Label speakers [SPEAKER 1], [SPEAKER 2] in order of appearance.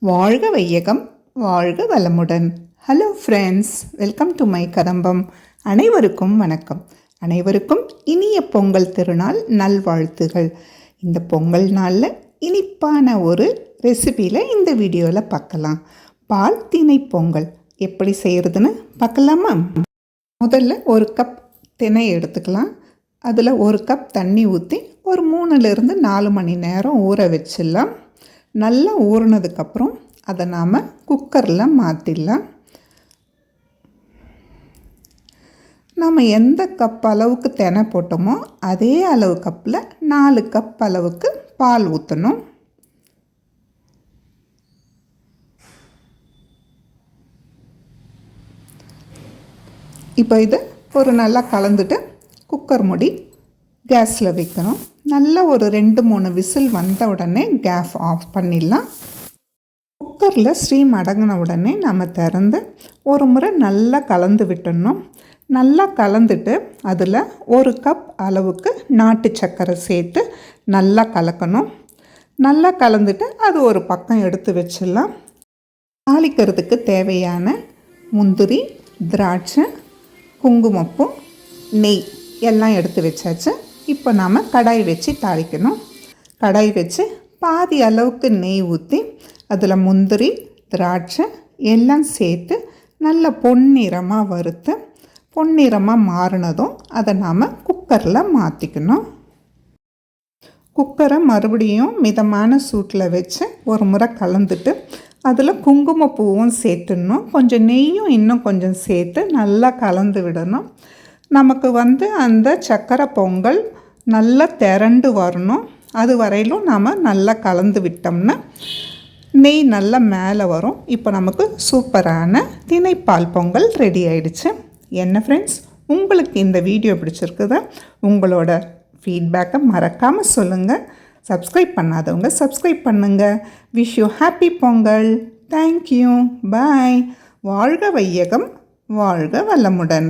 [SPEAKER 1] வாழ்க வையகம் வாழ்க வளமுடன். Hello friends welcome to my Kadambam அனைவருக்கும் வணக்கம். அனைவருக்கும் இனிய பொங்கல் திருநாள் நல்வாழ்த்துகள். இந்த பொங்கல் நாளில் இனிப்பான ஒரு ரெசிபியில் இந்த வீடியோவில் பார்க்கலாம். பால் தினை பொங்கல் எப்படி செய்கிறதுன்னு பார்க்கலாமா? முதல்ல ஒரு கப் திணை எடுத்துக்கலாம். அதில் ஒரு கப் தண்ணி ஊற்றி ஒரு மூணுலேருந்து நாலு மணி நேரம் ஊற வச்சிடலாம். நல்லா ஊறினதுக்கப்புறம் அதை நாம் குக்கரில் மாற்றிடலாம் நம்ம எந்த கப் அளவுக்கு தெனை போட்டோமோ அதே அளவு கப்பில் நாலு கப் அளவுக்கு பால் ஊற்றணும் இப்போ இதை ஒரு நல்லா கலந்துட்டு குக்கர் முடி கேஸில் வைக்கணும். நல்லா ஒரு ரெண்டு மூணு விசில் வந்த உடனே கேஸ் ஆஃப் பண்ணிடலாம். குக்கரில் ஸ்டீம் அடங்கின உடனே நம்ம திறந்து ஒரு முறை நல்லா கலந்து விட்டுடணும். நல்லா கலந்துட்டு அதில் ஒரு கப் அளவுக்கு நாட்டு சர்க்கரை சேர்த்து நல்லா கலக்கணும். நல்லா கலந்துட்டு அது ஒரு பக்கம் எடுத்து வச்சிடலாம். தாளிக்கிறதுக்கு தேவையான முந்திரி திராட்சை குங்குமப்பூ நெய் எல்லாம் எடுத்து வச்சாச்சு. இப்போ நாம் கடாய் வச்சு தாளிக்கணும். கடாய் வச்சு பாதி அளவுக்கு நெய் ஊற்றி அதில் முந்திரி திராட்சை எல்லாம் சேர்த்து நல்ல பொன்னிறமாக வறுத்து பொன்னிறமாக மாறினதும் அதை நாம் குக்கரில் மாற்றிக்கணும் குக்கரை மறுபடியும் மிதமான சூட்டில் வச்சு ஒரு முறை கலந்துட்டு அதில் குங்குமப்பூவும் சேர்த்துடணும். கொஞ்சம் நெய்யும் இன்னும் கொஞ்சம் சேர்த்து நல்லா கலந்து விடணும். நமக்கு வந்து அந்த சக்கரை பொங்கல் நல்லா திரண்டு வரணும். அது வரையிலும் நாம் நல்லா கலந்து விட்டோம்னா நெய் நல்லா மேலே வரும். இப்போ நமக்கு சூப்பரான திணைப்பால் பொங்கல் ரெடி ஆயிடுச்சு. என்ன ஃப்ரெண்ட்ஸ் உங்களுக்கு இந்த வீடியோ பிடிச்சிருக்குதா? உங்களோட ஃபீட்பேக்கை மறக்காமல் சொல்லுங்கள் சப்ஸ்கிரைப் பண்ணாதவங்க சப்ஸ்கிரைப் பண்ணுங்கள் wish you happy Pongal. Thank you bye வாழ்க வையகம் வாழ்க வளமுடன்.